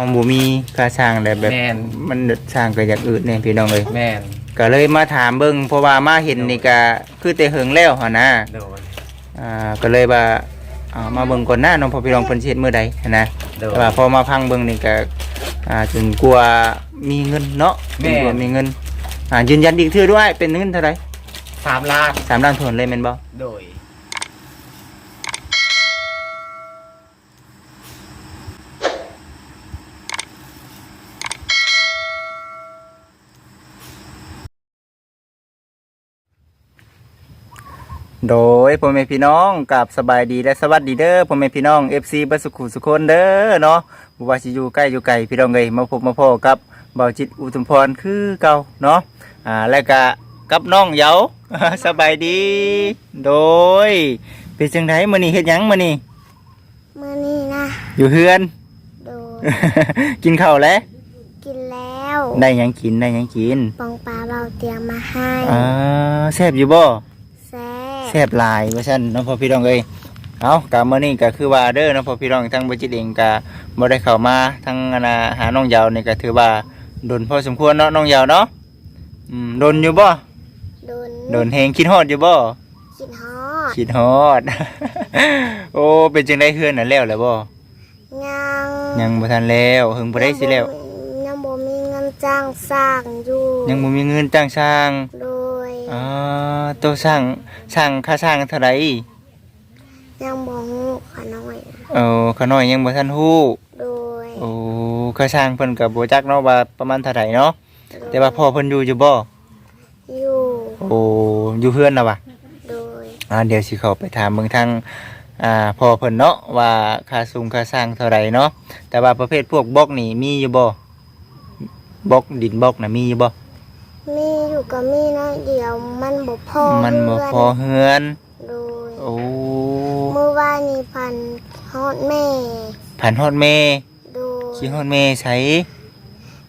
มันบ่มีค่าสร้างแต่แบบแม่น มันสร้างก็อยากอื่นเนี่ยพี่น้องเอ้ยแม่นก็เลยมาถามเบิ่งเพราะว่ามาเห็นนี่ก็คือแต่เหิงแล้วหั่นนะโดยอ่าก็เลยว่าเอามาเบิ่งก่อนหน้าน้องพ่อพี่น้องเพิ่นสิเฮ็ดมื้อใดหั้นนะ โดย แต่ว่าพอมาพังเบิ่งนี่ก็อ่าจนกลัวมีเงินเนาะแม่จนกลัวมีเงินอ่ายืนยันอีกเทื่อด้วยเป็นเงินเท่าไหร่สามล้านสามล้านทวนเลยแม่นบ่โดย โดยพ่อแม่พี่น้องกับสบายดีและสวัสดีเด้อพ่อแม่พี่น้อง FC เบ่สุขุสุคนเด้อเนาะบ่ว่าสิอยู่ใกล้อยู่ไกลพี่น้องเอ้ยมาพบมาพ้อกับเบาจิตอุทุมพรคือเก่าเนาะอ่าแล้วก็กับน้องเหยาสบายดี โดยเป็นจังไดมื้อนี้เฮ็ดหยังมื้อนี้มื่อนี้นะ อยู่เฮือนโดยกินข้าวแล้วกินแล้ว ได้หยังกินได้หยังกินปองปลาเบาเตรียมมาให้อ่าแซ่บอยู่บ่ แซ่แซ่บหลายว่าซั่นเน้องพ่อพี่น้องเอ้ยเอากะมื้อนี้ก็คือว่าเด้อเน้องพ่อพี่น้องทั้งบ่จิตเองก็บ่ได้เข้ามาทั้งอันน่ะหาน้องยาวนี่ก็ถือว่าโดนพอสมควรเนาะน้องยาวเนาะอืมโดนอยู่บ่โดนโดนแฮงคิดฮอดอยู่บ่กินฮอดคิดฮอด โอ้เป็นจังได๋เฮือนน่ะแล้วแหละบ่ยังยังบ่ทันแล้วเฮิงบ่ได้สิแล้วยังบ่มีเงินจ้างสร้างอยู่ ยังบ่มีเงินจ้างสร้างโด ยอ่าตัวสร้างสร้างค่าสร้างเท่าไหร่ยังบ่ฮู้ขะน้อยเออขาน้อยยังบ่ทันฮู้โดยโอ้ค่าสร้างเพิ่นก็บ่จักเนาะว่าประมาณเท่าไหร่เนาะแต่ว่าพ่อเพิ่นอยู่อยู่บ่อยู่โอ้อยู่เพื่อนน่ะว่ะโดยอ่าเดี๋ยวสิเข้าไปถามเบิ่งทางอ่าพ่อเพิ่นเนาะว่าค่าสูงค่าสร้างเท่าไหร่เนาะแต่ว่าประเภทพวกบล็อกนี่มีอยู่บ่บล็อกดินบล็อกน่ะมีอยู่บ่มี อยู่ก็มีน้อยเดียวมันบ่พอมันบ่พอเฮืเฮือนโดยโอ้เมื่อวานนี้พันฮอดแม่ผ่านฮอดแม่โดยสิฮอดแม่ใช้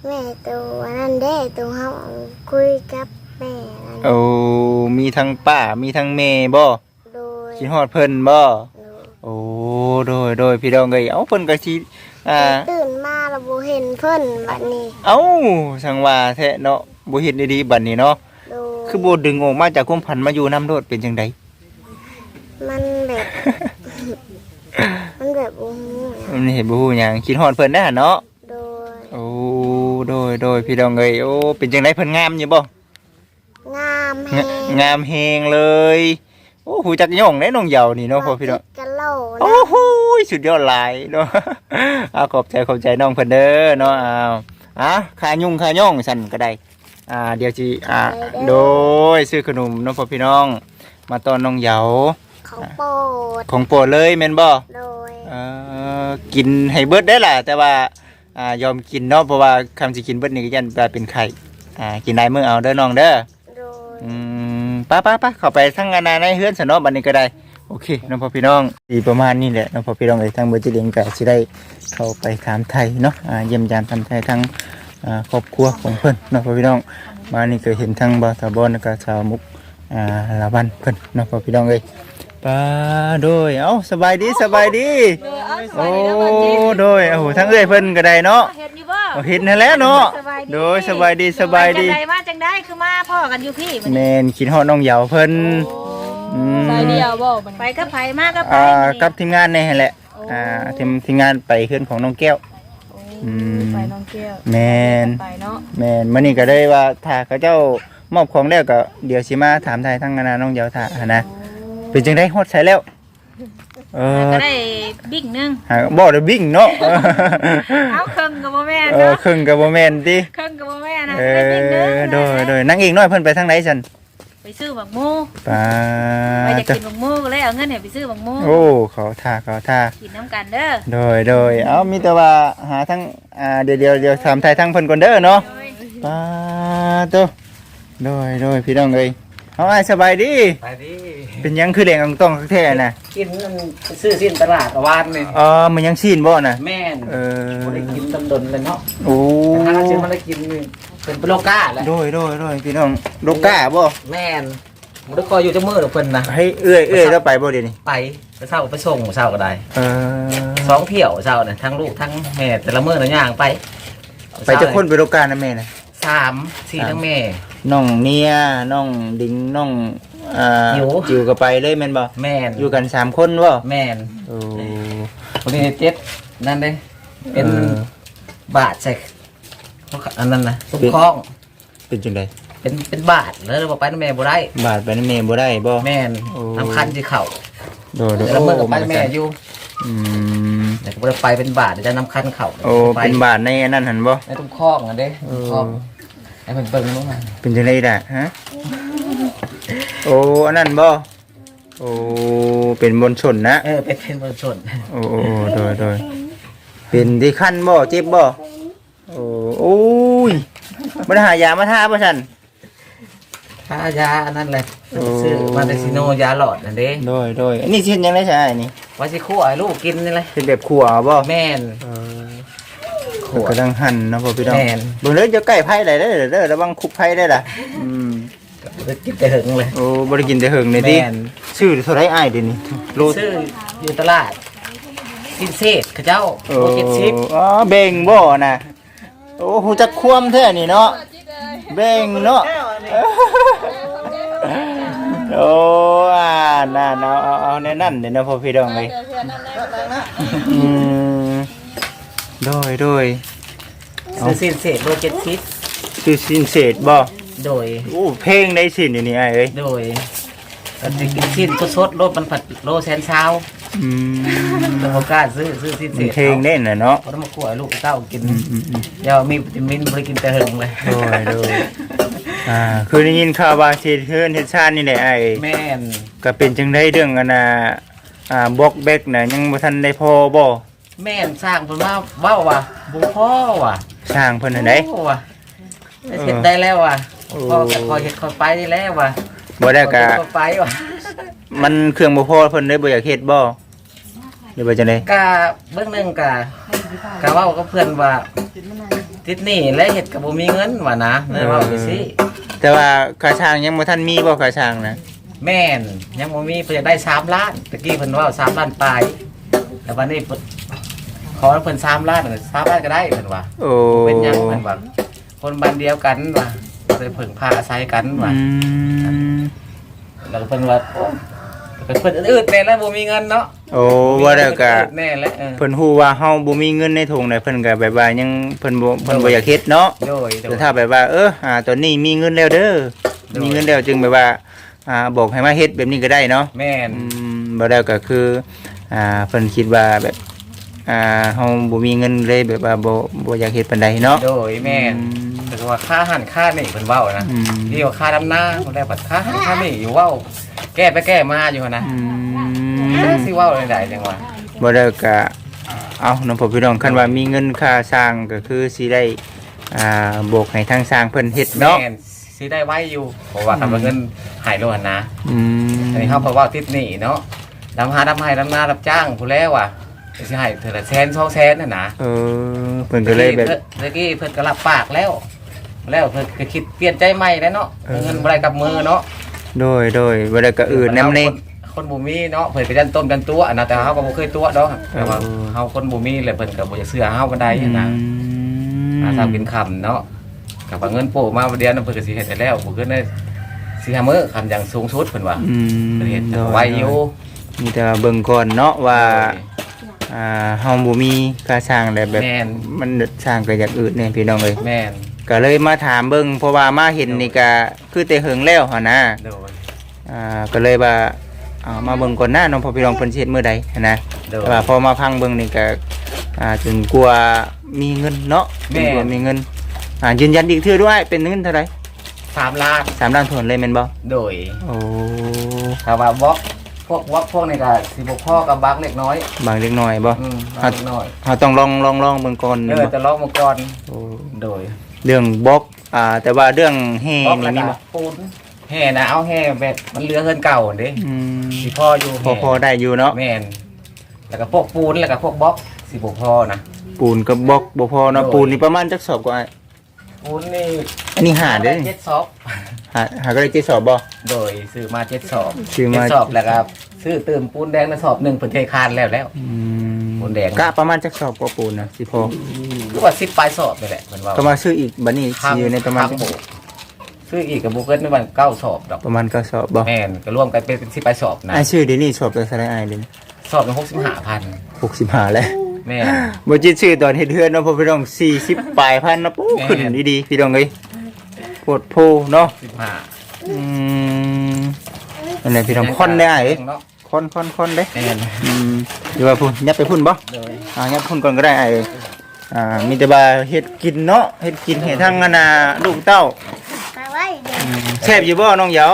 แม่ตัวนั้นเด้ตัวเฮาคุยกับแม่นั่นโอ้มีทั้งป้ามีทั้งแม่บ่โดยสิฮอดเพิ่นบ่โดยโอ้โดยโดยพี่น้องเอ้ยเอ้าเพิ่นก็สิอ่าตื่นมาแล้วบ่เห็นเพิ่นบัดนี้ เอ้าสังว่าแท้เนาะ บ่เฮ็ดดีๆบัดนี้เนาะโดยคือบ่ดึงออกมาจากความพันมาอยู่น้ำโดดเป็นจังได มันแบบ มันแบบบ่ฮู้อะมันเห็นบ่ฮู้หยังคิดฮอดเพิ่นได้เนาะโดยโอ้โดยโดยพี่น้องเอ้ยโอ้เป็นจังไดเพิ่นงามอยู่บ่ งามแฮงะงามแฮงเลย โอ้หูจักย่องเด้น้องเหยานี่เนาะพ่อพี่น้อง กะโหลโอ้นะโหสุดยอดหลายเนาะ เอาขอบใจขอบใจน้องเพิ่นเด้อเนาะอ้าวอะขายุ่งขาย่องสั่นก็ได้ อ่าเดี๋ยวสิอ่าโดยซื้อขนมน้องพ่อพี่น้อง มาตอนน้องเหยาเขาโปรดของโปรดเลยแม่นบ่โดยเอ่อกินให้เบิดได้ล่ะ แต่ว่าอ่ายอมกินเนาะเพราะว่าคำสิกินเบิดนี่ก็ยันว่าเป็นไข่อ่ากินได้มื้อเอาเด้อน้องเด้อโดยอืมป้าป้าป้าเข้าไปทั้งงานในเฮือนสนอบัดนี้ก็ได้ โอเคน้องพ่อพี่น้องดีประมาณนี้แหละน้องพ่อพี่น้องเลยทั้งเบอร์จิเลียงก็สิได้เข้าไปถามไทยเนาะอ่าเยี่ยมยามทำไทยทั้ง อ่าครอบครัวของเพิ่นน้องพ่อพี่น้อง มานี่ก็เห็นทั้งบ่าวตาบอนแล้วก็ชาวมุกอ่าลาวันเพิ่นน้องพ่อพี่น้องเลยป้าโดยเอ้าสบายดีสบายดีโอ้โดยโอ้โหทั้งเอ้ยเพิ่นก็ได้เนาะเห็นอยู่บ่เอาเห็นนั่นแหล้วเนาะโดยสบายดีสบายดีจังไดมาจังได้คือมาพ่อกันอยู่พี่บัดแมนี้นคิดฮอดน้องเหยาเพิ่นอืมสายเดียวบ่บัดไปนี้กับไผมากับไผอ่านี่กับทีมงานนี่แหละอ่าทีมทีมงานไปขึ้นของน้องแก้วอื ม ไปน้องแก้วแมนไปเนาะแมนมื้อนี้ก็ได้ว่าถ้าเขาเจ้ามอบของแล้วก็เดี๋ยวสิมาถามไทยทั้งคณะน้องเหยาท่าหั้นนะเป็นจังได๋ฮอดใช้แล้ว เออก็ได้บิ๊กหนึงหาบ่ได้บิ่งเนาะเอาเครื่องก็บ่แม่นเออเนาะครึ่งก็บ่แม่นติเครื่องก็บ่แม่นนะเอได้บิ๊กหนึงอโดยโดยนางเอกน้อยเพิ่นไปทางไหนซั่น ไปซื้อบักหมูปาไปจะจ้ะกินบักหมูก็เลยเอาเงินให้ไปซื้อบักหมูโอ้เขาท่าเขาท่ากินน้ำกันเด้อโดยโดยเอามีแต่ว่าหาทั้งอ่าเดี๋ยวเดี๋ยวเดี๋ยวถามไทยทั้งเพิ่นก่อนเด้อเนาะโดยปาโตโดยโดยพี่น้องเอ้ยเอาอ้ายสบายดีไปดิเป็นหยังคือแดงอังต้องแท้น่ะกินนั่นซื้อสิ้นตลาดวานนี่อ๋อมันยังซีนบ่น่ะแม่นเออบ่ได้กินดนๆเลยเนาะโอ้ถ้าเราซื้อมาได้กินนี่ เป็นโปรก้าแหละโดยโดยโดยพี่น้องลูกก้าบ่แม่นมันได้คอยอยู่จังมือดอกเพิ่นนะให้เอื้อยเอื้อยแล้วไปบ่เดี๋ยวนี้ไปไปเช้าไปส่งเช้าก็ได้เออสองเที่ยวเช้าน่ะทั้งลูกทั้งแม่แต่ละมื้อน่ะย่างไปไปจะคนไปโรงการนะแม่นะสามสี่ทั้งแม่ น้องเนียน้องดิงน้องอ่าหิวจิวก็ไปเลยแม่นบ่แม่นอยู่กันสามคนบ่แม่นโอ้คนนี้เจ็ดนั่นเด้เป็นออบาทใส่ อันนั้นนะซุ้มคล้อง เป็นจังไดเป็นเป็นบาทแล้วบอกไปนั่นแม่บ่ได้ บาดไปนำแม่บ่ได้บ่แม่นโอ้น้ำคันที่เข่าโดดแต่ละมื้อก็ไปแม่อยู่อืมแต่ก็บ่ได้ไปเป็นบาทเดี๋ยวจะน้ำคันเข่าโอ้ไปเป็นบาดในอันนั้นหั่นบ่ในตุ้มคล้องอันเด้เออคล้องไอ้เพิ่นเบิ่งลงมาเป็นจังไดล่ะฮะโอ้อันนั้นบ่โอ้เป็นบนชนนะเออเป็นเป็นบนชนโอ้โอ้โอ้โดยโดยเป็นที่คันบ่เจ็บบ่ โอ้โอ้ยมันหายามาทาบ่ซั่นค่ายาอันนั้นแหละโอ้ ซื้อมาได้ซิโนยาหลอดนั่นเด้โดยโดยอันนี้เช่นยังไงใช่นี่ว่าสิคั่วให้ลูกกินนี่เลยเป็นแบบขัวบ่แม่น เออขัวกำลังหั่นเนาะพ่อพี่น้องแม่น เบิ่งเด้อจะใกล้ไผได้เด้อเด้อระวังคุกไผได้ล่ะอืมกินแต่หึงเลยโอ้บ่ได้กินแต่เหิงนี่ติแม่นชื่อเท่าไรอ้ายเดี๋ยวนี้โลซื้ออยู่ตลาดกินเศษเขาเจ้าโอ้โลเจ็ดสิบอ๋อเบ่งบ่น่ะ โอ้ฮู้จักควมแท้นี่เนาะเบ่งเนาะโอ้อ่าน่าเอาเอาเอาแน่นั่นเดี๋ยวนะพ่อพี่น้องเลยอืมโดยโดยซื้อสินเศษโลเจ็ดสิบคือสินเศษบ่โดย โอ้เพลงได้สินอยู่นี่ไอ้เอ้ยโดยก็จะกินสิ้นก็สดโลมันผัดโลแสนเช้า อืมแต่โอกล้าซื้อซื้อสิ้นเศมันษเพลงเล่นน่ะเนาะ เขาต้องมาขวายลูกเต้ากินอืมอืมอืมเดี๋ยวมีวิตามินบริกินแต่หึงเลย โดยโดย อ่า คือได้ยินข่าวว่าเฮ็ดเฮือนเฮ็ดชาตินี่แหละไอ้เอ้ยแม่นก็เป็นจังได๋เรื่องอันน่ะอ่าบล็อกแบกน่ะยังบ่ทันได้พอบ่แม่นสร้างเพิ่นว่าเว้าว่ะบุพ่อว่ะสร้างเพิ่นอันใดโอ้ว่ะได้เสร็จได้แล้วว่ะโอ้พ่อก็คอยเฮ็ดคอยไปได้แล้วว่ะบ่ได้ก็คอยไปว่ะ มันเครื่องบ่พอเพิ่นเลยบ่อยากเฮ็ดบ่หรือว่าจังได๋กะเบื้องหนึงกะกะเว้ากับเพื่อนว่าติดหนี้และเฮ็ดก็บ่มีเงินว่ะนะเลยเว้าไปสิแต่ว่าค่าช่างยังบ่ทันมีบ่ค่าช่างนะแม่นยังบ่มีเพิ่นอยากได้3ล้านตะกี้เพิ่นเว้า3ล้านปลายแต่วันนี้เพิ่นขอเพิ่น3ล้าน3ล้านก็ได้เพิ่นว่าโอ้เป็นหยังเพิ่นว่าคนบ้านเดียวกันว่ะเลยเพิ่งพาอาศัยกันว่ะอืม แล้วก็เพิ่นว่าโอ้เพิ่นเพิ่นอืดแน่แล้วบ่มีเงินเนาะโอ้ว่าแล้วก็แน่แล้วเออเพิ่นฮู้ว่าเฮาบ่มีเงินในถุงน่ะเพิ่นก็แบบว่ายังเพิ่นบ่เพิ่นบ่อยากเฮ็ดเนาะโดยโดแต่ย ถ้าแบบว่าเอออ่าตอนนี้มีเงินแล้วเด้อโดย มีเงินแล้วจึงแบบว่าอ่าบอกให้มาเฮ็ดแบบนี้ก็ได้เนาะแม่นอืมบ่แล้วก็คืออ่าเพิ่นคิดว่าแบบ อ่าเฮาบ่มีเงินเลยแบบว่าบ่บ่อยากเฮ็ดปานใดเนาะโดยแม่นแต่ว่าค่าหันค่านี่เพิ่นเว้านะอืมนี่ว่าค่าดำนาเพิ่นได้บัดค่าหันค่านี่อยู่เว้าแก้ไปแก้มาอยู่หั่นนะอืมสิเว้าได้จังว่าบ่ได้ก็เอาน้องพ่อพี่น้องคันว่ามีเงินค่าสร้างก็คือสิได้อ่าโบกให้ทางสร้างเพิ่นเฮ็ดเนาะแม่นสิได้ไว้อยู่เพราะว่าคำว่าเงินหายโลหั่นนะอืมอันนี้เฮาเพราะว่าติดหนี้เนาะดำหาดำให้ดำนารับจ้างผู้แล้วว่ะ สิให้เทื่อละแสน2แสนน่ะนะเออเพิ่นก็เลยแบบ เมื่อกี้เพิ่นก็รับปากแล้ว แล้วเพิ่นก็คิดเปลี่ยนใจใหม่แล้วเนาะเออ เงินบ่ได้กับมือเนาะโดยโดยบ่ได้ก็อื่นนำนี่คนคนบ่มีเนาะเพิ่นไปดันต้มดันตัวอันนั้นแต่เฮาก็บ่เคยตัวดอกแต่ว่าเออ เฮาคนบ่มีแล้วเพิ่นก็บ่อยากเชื่อเฮาปานใดนะหาทางกินค่ำเนาะกับว่าเงินโปะมาบ่เดียวนั้นเพิ่นก็สิเฮ็ดให้แล้วบ่คือได้สิหามื้อคำอย่างสูงสุดเพิ่นว่าอืมเพิ่นเฮ็ดโดยไว้อยู่ มีแต่ว่าเบิ่งก่อนเนาะว่า อ่าเฮาบ่มีค่าสร้างแล้วแบบแม่น มันสร้างก็อยากอื่นเนี่ยพี่น้องเอ้ยแม่นก็เลยมาถามเบิ่งเพราะว่ามาเห็นนี่ก็คือแต่เหิงแล้วหั่นนะโดยอ่าก็เลยว่าเอามาเบิ่งก่อนหน้าน้องพ่อพี่น้องเพิ่นสิเฮ็ดมื้อใดหั้นนะ โดย แต่ว่าพอมาพังเบิ่งนี่ก็อ่าจนกลัวมีเงินเนาะแม่จนกลัวมีเงินอ่ายืนยันอีกเทื่อด้วยเป็นเงินเท่าไหร่3ล้านสามล้านทวนเลยแม่นบ่โดยโอ้ถ้าว่าบล็อกพ วกบล็อกพวกนี้ก็สิบ่พอกับบักเล็กน้อยบางเล็กน้อยบ่อืมบักเล็กน้อยเฮาต้องลองลองลองเบิ่งก่อนเอแม่นอบ่จะลองมาก่อนโอ้โดยเรื่องบล็อกอ่า แต่ว่าเรื่องแห่บล็อกนี่แล้วมีก็บ่ปูนแห่นะเอาแห่แบบมันเหลือเงินเก่าเด้อืมสิพ่ออยู่พอพอได้อยู่เนาะแม่นแล้วก็พวกปูนแล้วก็พวกบล็อกสิบ่พอนะ ปูนกับบล็อกบ่พอเนาะโดยปูนนี่ประมาณจักสอบก็ไอ้ปูนนี่อันนี้หาเด้อ เจ็ดสอบ หาหาก็ได้เจ็ดสอบบ่ โดยซื้อมาเจ็ดสอบซื้อมา เจ็ดสอบแล้วก็ซื้อเติมปูนแดงในสอบหนึ่งเพิ่นเทคานแล้วแล้ว อืมปูนแดง กะประมาณจักสอบกว่าปูนนะสิพอหรือว่า10ปลายสอบนี่แหละเพิ่นว่าก็มาซื้ออีกบัดนี้สิอยู่ในประมาณทงโบกซื้ออีกกับบ่เกินประมาณ9สอบดอกประมาณก็สอบบ่แม่นก็รวมกันเป็น10ปลายสอบนะไอ้ชื่อเดี๋ยวนี้สอบได้เท่าไหร่อ้ายเดี๋ยวนี้สอบละ65,000 65แล้ว แม่น บ่จิตชื่อตอนเฮ็ดเฮือนเนาะพ่อพี่น้อง40ปลายพันเนาะโอ้แม่ขึ้นดีๆพี่น้องเอ้ย โพดโพเนาะ15อืมอันนี้พี่น้องคอนได้อ้ายเอ้ยเนาะคอนคอนคอนเด้แม่นอืมเดี๋ยวว่าพุ่นยับไปพุ่นบ่เลยอ่ายับพุ่นก่อนก็ได้ไอ้อ่ามีแต่ว่าเฮ็ดกินเนาะเฮ็ดกินให้ทั้งอันน่ะลูกเต้าไปไว้เดี๋ยวอืมแซ่บอยู่บ่น้องเหยา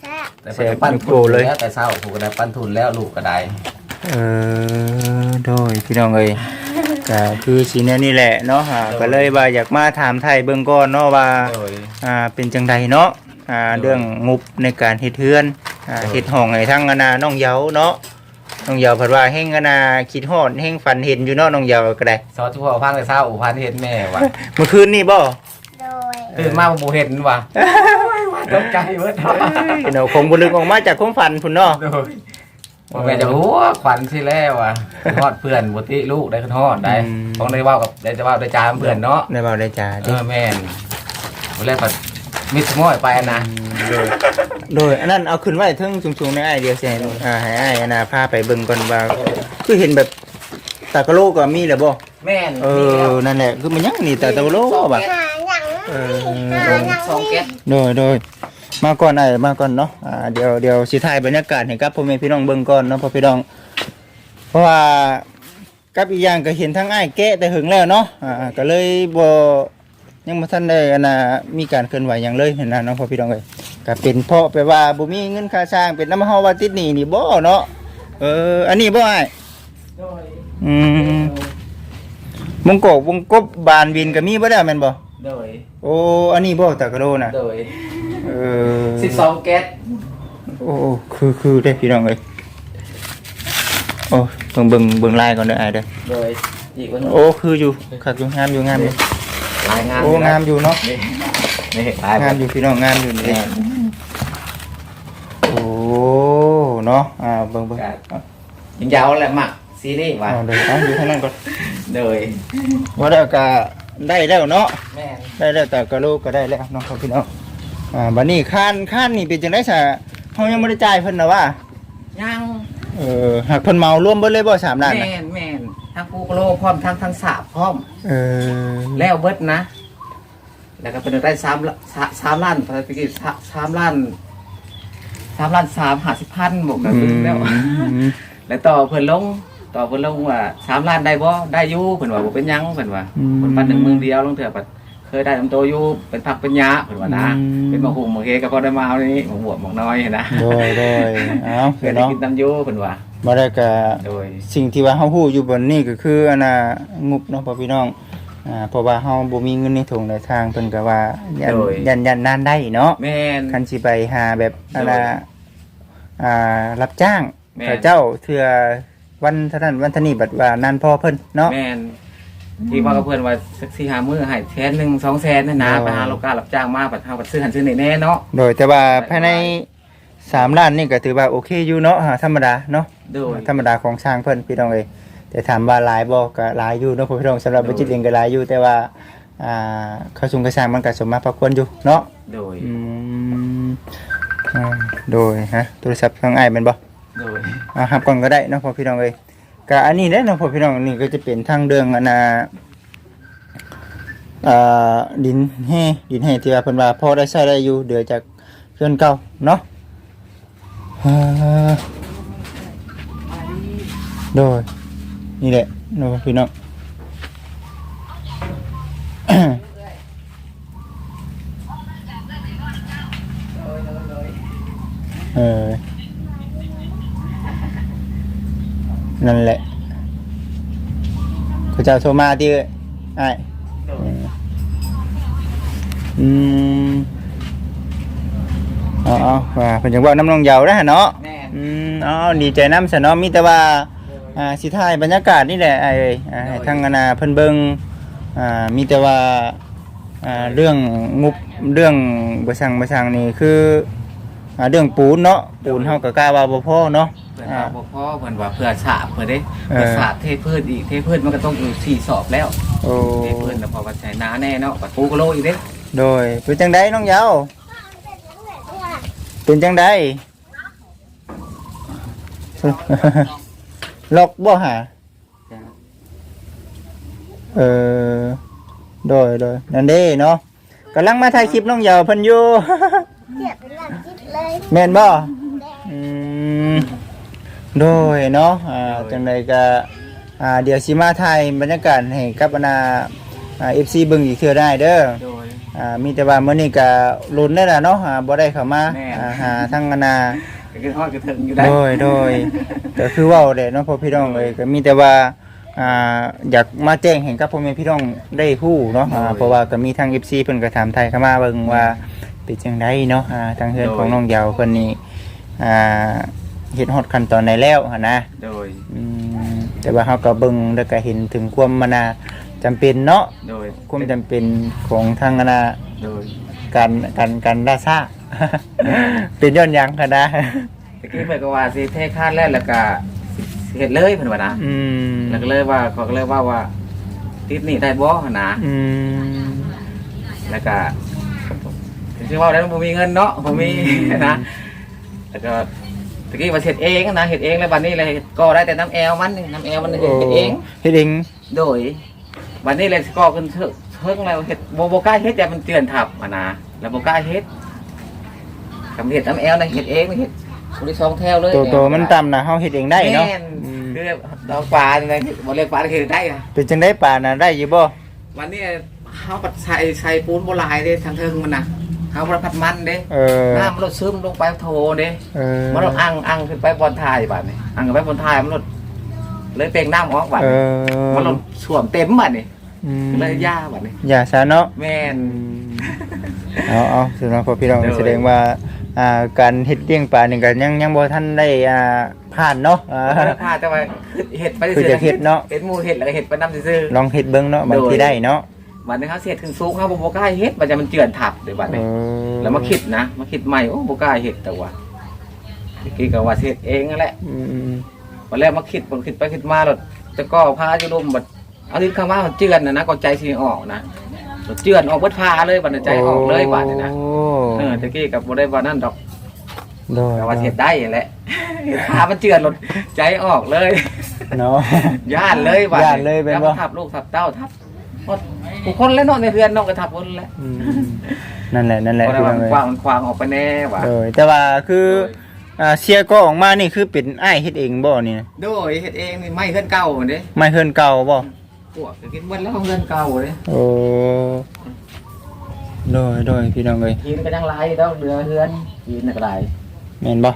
แซ่บแต่เพิ่นปั้นโกรธเลยแล้วแต่เช้าผูกก็ได้ปั้นทุนแล้วลูกก็ได้เออโดยพี่น้องเอ้ย ก็คือสิแนวนี้แหละเนาะอ่าก็เลยว่าอยากมาถามไทยเบิ่งก่อนเนาะว่าโดย อ่าเป็นจังใดเนาะอ่าเรื่องงบในการเฮ็ดเฮือนอ่าเออเฮ็ดห้องให้ทั้งอันน่ะน้องเหยาเนาะน้องเหยาเพิ่นว่าแฮงอันน่ะคิดฮอดแฮงฝันเห็นอยู่เนาะน้องเหยาก็ได้สอนทุกพ่อพังแต่เช้าอุพันเห็นแม่ว่ะเมื่อคืนนี่บ่โดยตื่นมาบ่เห็นว่ะตกใจเบิดเนาะคงบ่ลึกออกมาจากความฝันพุ่นเนาะโดย บ่แม่นจะหัวขวัญสิแล้วว่ะฮอดเพื่อนบ่ติลูกได้ขึ้นฮอดได้ต้องได้เว้ากับได้จะเว้าได้จามเพื่อนเนาะได้เบาได้จ่าเอดิอแม่นบ่แล้วก็มิดสมอยไปนะโดยโดยอันนั้นเอาขึ้นไว้เทิงสูงๆในไอเดียวสิให้อ่าให้ไอ้อันน่ะพาไปเบิ่งก่อนว่าคือเห็นแบบตากะโลก็มีแล้วบ่แม่นเออนั่นแหละคือมันยังนี่ตากะโลบ่ หาหยังเออ หาหยังสองแก๊สโดยโดย มาก่อนไอ้มาก่อนเนาะอ่าเดี๋ยวเดี๋ยวสิถ่ายบรรยากาศให้กับพ่อแม่พี่น้องเบิ่งก่อนเนาะพ่อพี่น้อง เพราะว่ากับอีกอย่างก็เห็นทั้งไอ้ายแกะแต่หึงแล้วเนาะอ่าก็เลยบ่ยังบ่ทันได้อันน่ะมีการเคลื่อนไหวหยังเลยเห็นนะเนาะพ่อพี่น้องเอ้ยก็เป็นเพราะไปว่าบ่มีเงินค่าสร้างเป็นน้ำเฮาว่าติดหนี้นี่บ่เนาะเอออันนี้บ่อ้ายโดยอืมวงกบวงกบบานวินก็มีบ่ได้แม่นบ่โดยโอ้อันนี้บ่ตากะโลน่ะ โดย เออ12แก๊สโอ้คือคือได้พี่น้องเลยโอ้เบิ่งเบิ่งเบิ่งลายก่อนเด้อไอ้ายเด้อโดยอีกวันโอ้คืออยู่คักอยู่งามอยู่งามอยู่รายงานโอ้งามอยู่เนาะนี่นี่รายงามอยู่พี่น้องงามอยู่นี่โอ้เนาะอ่าเบิ่งเบิ่งเอายิงยาวแหละมักซีรีส์ว่ะเอาเดี๋ยวเอาอยู่ข้างนั้นก่อนโดยว่าแล้วก็ได้แล้วเนาะแม่นได้แล้วแต่กะโลก็ได้แล้วเน้องครับพี่น้อง อ่าบัดนี้ค้านค้านนี่เป็นจังได๋ซะเฮายังบ่ได้จ่ายเพิ่นน่ะว่ายังเออหากเพิ่นเมารวมเบิดเลยบ่สามล้านน่ะแม่นแม่นทั้งกูกโลพร้อมทั้งทั้งสาบพร้อม เออแล้วเบิดนะ แล้วก็เป็นได้สามละสาสามล้านภารกิจสาสามล้านสามล้านสามห้าสิบพันบวกกันแล้วอืมแล้วต่อเพิ่นลงต่อเพิ่นลงว่าสามล้านได้บ่ได้อยู่เพิ่นว่าบ่เป็นหยังเพิ่นว่าอืมเพิ่นปันหนึ่งมือเดียวลงเถื่อปัด เคยได้ลำโตอยู่เป็นผักเป็นยาเพิ่นว่านะอืม เป็นมาหุงมาเฮก็พอได้มาเอานี่หมกบวบหมกน้อยนะโดยโดยเอ้าเคเดี๋ยยวได้เนาะกินตำอยู่เพิ่นว่ามาได้ก็โดยสิ่งที่ว่าเฮาฮู้อยู่บนนี้ก็คืออันน่ะงบเนาะพ่อพี่น้องอ่าเพราะว่าเฮาบ่มีเงินในถุงในทางเพิ่นก็ว่ายันยันยันนานได้เนาะ แม่น คันสิไปหาแบบอันน่ะโดยอ่ารับจ้างแม่น เขาเจ้าเทื่อวันเท่านั้นวันเท่านี้บัดว่านานพอเพิ่นเนาะแม่น ที่ว่ากับเพื่อนว่าสักสี่ห้ามื้อให้แสนหนึ่งสองแสนนั่นนะอ๋อ ไปหาลูกค้ารับจ้างมาปัดเฮาปัดซื้อหันซื้อนี่แน่เนาะโดยแต่ว่าภายในสามล้านนี่ก็ถือว่าโอเคอยู่เนาะอ่าธรรมดาเนาะ โดย ธรรมดาของช่างเพิ่นพี่น้องเอ้ยแต่ถามว่าหลายบ่ก็หลายอยู่เนาะพี่น้องสำหรับโดย บัจิตเองก็หลายอยู่แต่ว่าอ่าเขาสูงกระช่างมันก็สมมาพอควรอยู่เนาะโดยอืมอ่าโดยฮะโทรศัพท์ทางอ้ายแม่นบ่โดย อ่ารับก่อนก็ได้เนาะพ่อพี่น้องเอ้ย ก็อันนี้เด้นาะพ่อพี่น้องนี่ก็จะเป็นทางเรื่องอันนาดินแห่ดินแห่ที่ว่าเพิ่นว่าพอได้ใช้ได้อยู่เดือจากเพื่อนเก่าเนาะโดยนี่แหละเนาะพี่น้องเออ นั่นแหละเขาเจ้าโทรมาที่ไอ้ายอืมเอ๋อาว่าเพิ่นจังว่าน้ำนองเหยาได้อเนาะแม่นอืมอ๋อดีใจน้ำซะเนาะมีแต่ว่า อ่าสิถ่ายบรรยากาศนี่แหละไอ้เอ้ยอ่าให้ทางอนาเพิ่นเบิ่งอ่ามีแต่ว่าอ่าเรื่องงบเรื่องบ่สั่งบ่สั่งนี่คืออ่าเรื่องปูนเนาะปูนเฮาก็กล้าว่าบ่พอเนาะโพิ่นอ่าว่าบ่พอเพิ่นว่าเพื่อสาบเพิ่นเด้เออเพื่อสาบเทพืชอีกเทพืชมันก็ต้องอยู่สี่สอบแล้วโอ้เทพืชน่ะพอว่าใช้หน้าแน่เนาะปัดปูกะโลอีกเด้โดยเป็นจังไดน้องเหยาวเป็นจังไดล็อกบ่หาเออโดยโดยนั่นเด้เนาะกำลังมาถ่ายคลิปน้องเหยาวเพิ่นอยู่เจ็บเป็นหลังจิตเลยแม่นบ่อืม โดยเนาะอ่าจังไดก็อ่าเดี๋ยวสิมาถ่ายบรรยากาศให้กับอนาอ่า FC เบิ่งอีกเทื่อได้เด้อโดย อ่ามีแต่ว่ามื้อนี้ก็ลุ้นได้ล่ะเนาะอ่าบ่ได้เข้ามาแม่ อ่าหาทั้งอนา ก็คือฮอดกระถึงอยู่ได้ โดยโดยก็คือเว้าแหละเนาะพ่อพี่น้องเอ้ยก็มีแต่ว่าอ่าอยากมาแจ้งให้กับพ่อแม่พี่น้องได้ฮู้เนาะอ่าเพราะว่าก็มีทาง FC เพิ่นก็ถามไทยเข้ามาเบิ่งว่าเป็นจังไดเนาะอ่าทางเฮือนของน้องยาวเพิ่นนี่อ่า เฮ็ดฮอดขั้นตอนไหนแล้วหั่นนะโดย อืมแต่ว่าเฮาก็เบิ่งแล้วก็เห็นถึงความมันน่าจำเป็นเนาะโดยความจำเป็นของทางอนาโดยการการการด่าซ่า เป็นย้อนหยังคะนะตะกี้เพิ่นก็ว่าสิเทคาดแล้วแล้วก็สิเฮ็ดเลยเพิ่นว่านะอืมแล้วก็เลยว่าเขาก็เลยว่าว่าติดหนี่ได้บ่หั่นนะอืม แล้วก็คือว่าแล้วบ่มีเงินเนาะบ่มีนะแล้วก็ ตะกี้ว่าเฮ็ดเองนะเฮ็ดเองแล้วบัดนี้เลยก็ได้แต่น้ำแอลมันนี่น้ำแอลมันเฮ็ดเองเฮ็ดเองโดยบัดนี้เลยก็ขึ้นเถิงเถิงแล้วเฮ็ดบ่บ่กล้าเฮ็ดแต่มันเตือนทับอะนะแล้วบ่กล้าเฮ็ดคำเฮ็ดน้ำแอลนะเฮ็ดเองเฮ็ดบริสองแถวเลยตัวตัวมันต่ำนะเฮาเฮ็ดเองได้เนาะแม่อืมคือดอกปลาจังได๋บ่เรียกปลาเฮ็ดได้อะเป็นจังได๋ป่าน่ะได้อยู่บ่วันนี้เฮาปัดใส่ใส่ปูนบ่หลายเด้ทางเทิงมันน่ะ เฮาบ่ได้พัดมันเด้เออ น้ำมันลดซึมลงไปโถเด้เออมันลดอังอังขึ้นไปบนท้ายบาดนี้อังขึ้นไปบนท้ายมันลดเลยเปล่งน้ำออกบาดเอนี้อมันลดท่วมเต็มบาดนี้อืมเลยย่าบาดนี้อย่าซะเนาะ แม่น เอาเอาสำหรับพ่อพี่น้องเดี๋ยว แสดงว่าอ่าการเฮ็ดเลี้ยงปลานี่ก็ยังยังบ่ทันได้อ่าผ่านเนาะอ่า บ่ได้พาแต่ว่าเฮ็ดไปคือจะเฮ็ดเนาะเฮ็ดหมู่เฮ็ดแล้วก็เฮ็ดไปนำซื่อลองเฮ็ดเบิ่งเนาะบางทีได้เนาะๆ บัดนี้เฮาเฮ็ดขึ้นสูงเฮาบ่บ่กล้าเฮ็ดมันจะมันเจือนทับเด้บัดเอนี้อแล้วมาคิดนะมาคิดใหม่โอ้บ่กล้าเฮ็ดแต่ว่าเมื่อกี้ก็ว่าสิเฮ็ดเองนั่นแหละอืมวันแรกมาคิดผมคิดไปคิดมาแล้วจะก็พาอยู่ลมบัดเอาที่ข้างมามันเจือนนะนะก็ใจสิออกนะบัดเจือนออกเบิดพาเลยบัดนั้นใจออกเลยบัดนี้นะโอ้เออตะกี้กับบ่ได้ว่านั่นดอกโดยแต่ว่าเฮ็ดได้แหละพามันเจือนหลดใจออกเลยเนาะย่านเลยบัดย้านเลยเป็นบ่แล้วมาทับลูกทับเต้าทับ หมดผู้คนแล้วเนาะในเรือนเนาะก็ทับหมดแล้วอืมนั่นแหละนั่นแหละบ่ได้พี่ว่าน้องเอ้ยกว้างมันควางออกไปแน่ว่ะ เออแต่ว่าคืออ่าเสียก็ออกมานี่คือเป็นอ้ายเฮ็ดเองบ่นี่นะโดยเฮ็ดเองนี่ไม่เฮือนเก่าเด้ไม่เฮือนเก่าบ่พวกก็กินเบิดแล้วเฮือนเก่าเด้โอ้โดยโดยพี่น้องเอ้ยกินก็ยังหลายดอกเรือเฮือนกินน่ะก็หลายแม่นบ่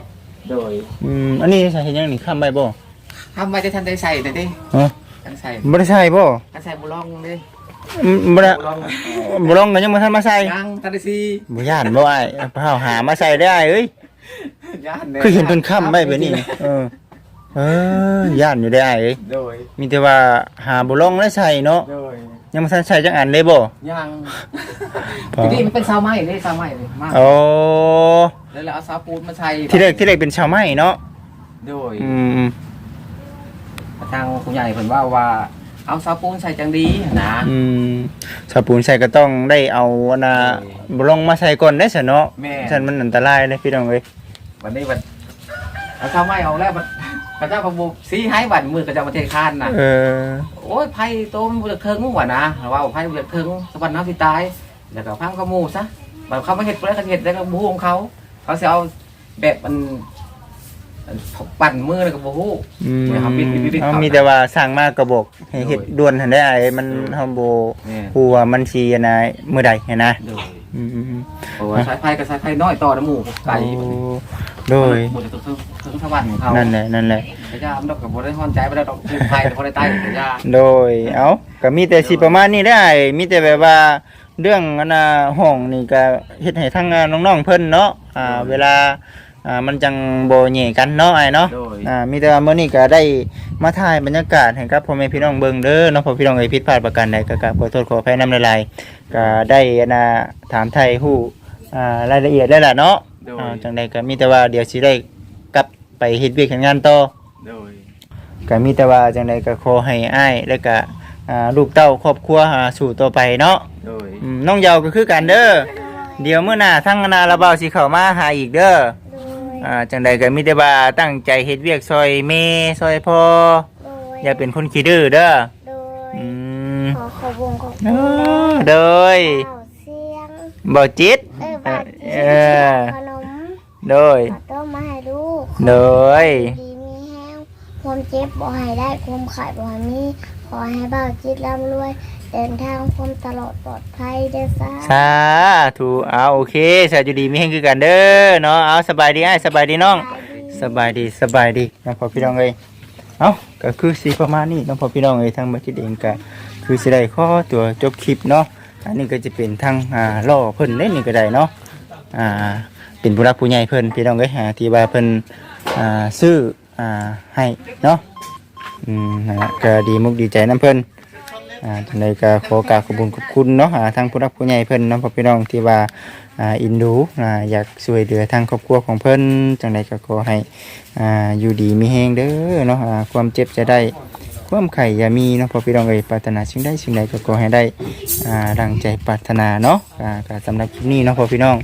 โดยอืมอันนี้ใส่เฮ็ดหยังนี่ค้ำไว้บ่ทำไมจะทันได้ใส่แต่ดิฮะทันใส่บ่ได้ใส่บ่ทันใส่บุลองดิอืม บ่ได้บุลองบ่ลองก็ยังบ่ทันมาใส่ยังทันได้ซีบ่ย่านบ่อ้ายเฮาหามาใส่ได้อ้ายเอ้ยย่านคือเห็นเพิ่นค้ำไว้แบบนี้นี่เออเออย่านอยู่ได้อ้ายเอ้ยโดยมีแต่ว่าหาบ่ลองได้ใส่เนาะโดยยังบ่ทันใส่จักอันเลยบ่ยังทีนี้มันเป็นเสาไม้เลยเสาไม้เลยมากโอ้แล้วเราเอาเสาปูนมาใส่ที่แรกที่แรกเป็นชาวไม้เนาะโดยอืมทางผู้ใหญ่เพิ่นว่าว่า เอาเสาปูนใส่จังดีนะอืมชาวปูนใส่ก็ต้องได้เอาอันน่ะบลองมาใส่ก่อนได้ซะเนาะแม่ฉันมันอันตรายเลยพี่น้องเอ้ยวันนี้มันเอาเสาไม้เอาแล้วมันพระเจ้าพระบุสีให้บัตรมือกระเจ้าประเทศคานน่ะ เออ โอ้ยไผ่โตมันบุญเทิงว่ะนะว่าไผ่บุญเทิงสวรรค์น้ำที่ตายแล้วก็พังขโมูซะแบบเขาไม่เห็ดแล้วเขาเห็ดแล้วก็บูของเขา เขาจะเอาแบบมัน อันปั่นมือแล้วก็บูฮูอืมเนี่ยครับปิดปิดปิดเอามีแต่ว่าสร้างมากกระบอกให้เฮ็ดด่วนทันได้ไอ้มันเฮาบ่เนี่ฮู้ว่ามันสิอันน่ะมื้อใดหันนะโดยอืมโอ้ยสายไฟกับสายไฟน้อยต่อน้ำหมูไก่โอ้โดยบุญเทิงเทิงสวรรค์ของเขานั่นแหละนั่นแหละพระเจ้ามันดอกกับบุได้ห้อนใจไม่ได้ดอกคือไฟแต่พอได้ใต้พระเจ้าโดย เอาก็มีแต่สิประมาณนี้ได้ มีแต่แบบว่าเรื่องอันน่ะห้องนี่ก็เฮ็ดให้ทางงน้องๆเพิ่นเนาะ อ่า เวลา อ่ามันจังบ่แหย่กันเนาะไอ้เนาะโดย อ่ามีแต่ว่ามื้อนี้ก็ได้มาถ่ายบรรยากาศให้กับพ่อแม่พี่น้องเบิ่งเด้อเนาะพ่อพี่น้องเอ้ยผิดพลาดประการใดก็กราบขอโทษขออภัยนำหลายๆก็ได้อันน่ะถามไทยฮู้อ่ารายละเอียดได้ล่ะเนาะโดย อ่าจังใดก็มีแต่ว่าเดี๋ยวสิได้กลับไปเฮ็ดเวียกเฮ็ดงานต่อ โดย ก็มีแต่ว่าจังไดก็ขอให้อ้ายแล้วก็อ่าลูกเต้าครอบครัวหาสู่ต่อไปเนาะโดย อืมน้องเยาวก็คือกันเด้อเดี๋ยวมื้อหน้าทั้งคณะระเบ้าสิเข้ามาหาอีกเด้อโดย อ่าจังใดก็มีแต่ว่าตั้งใจเฮ็ดเวียกซอยแม่ซอยพ่อโดยอย่าเป็นคนขี้ดื้อเด้อโดยอืมขอขอบวงขอบเอคุณอโดยเป่าเสียง บ่จิต เออบาดเอเจ็บอขนมโดย ขอต้มมาให้ลูกโดย ดีมีแห้งความเจ็บบ่ให้ได้ความขายบ่ให้มี ขอให้เบาจิตร่ำรวย เดินทางความตลอดปลอดภัยเด้อซ่าสาธุเอาโอเคสาจุดีมีแห่งคือกันเด้อเนาะเอาสบายดีอ้ายสบายดีน้อง สบายดีสบายดีนะพ่อพี่น้องเอ้ยเอาก็คือสีประมาณนี้เน้องพ่อพี่น้องเอ้ยทางบัจิตเองก็คือสิได้ข้อตัวจบคลิปเนาะอันนี้ก็จะเป็นทางอ่าล่อเพิ่นเล่นนี่ก็ได้เนาะอ่าเป็นผู้รักผู้ใหญ่เพิ่นพี่น้องเอ้ยหาที่ว่าเพิ่นอ่าซื้ออ่าให้เนาะอืมนะฮะก็ดีมุกดีใจน้ำเพิ่น อ่าจังไดก็ขอกราบขอบคุญขอบคุณเนาะอ่าทางผู้รักผู้ใหญ่เพิ่นเน้องพ่อพี่น้องที่ว่าอ่าอินดูอ่าอยากช่วยเหลือทางครอบครัวของเพิ่นจังไดก็ขอให้อ่าอยู่ดีมีแหงเด้อเนาะอ่าความเจ็บจะได้ความไข่อย่ามีเนาะพ่อพี่น้องเอ้ยปรารถนาสิ่งใดสิ่งใดก็ขอให้ได้อ่าดังใจปรารถนาเนาะอ่าก็สำหรับคลิปนี้เนาะพ่อพี่น้อง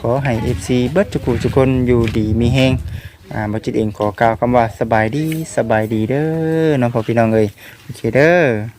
ขอให้ FC เบิดทุกผู้ทุกคนอยู่ดีมีแหงอ่าบจิตเองขอกล่าวคำว่าสบายดีสบายดีเด้อเนาะพอพี่น้องเอ้ยโอเคเด้อ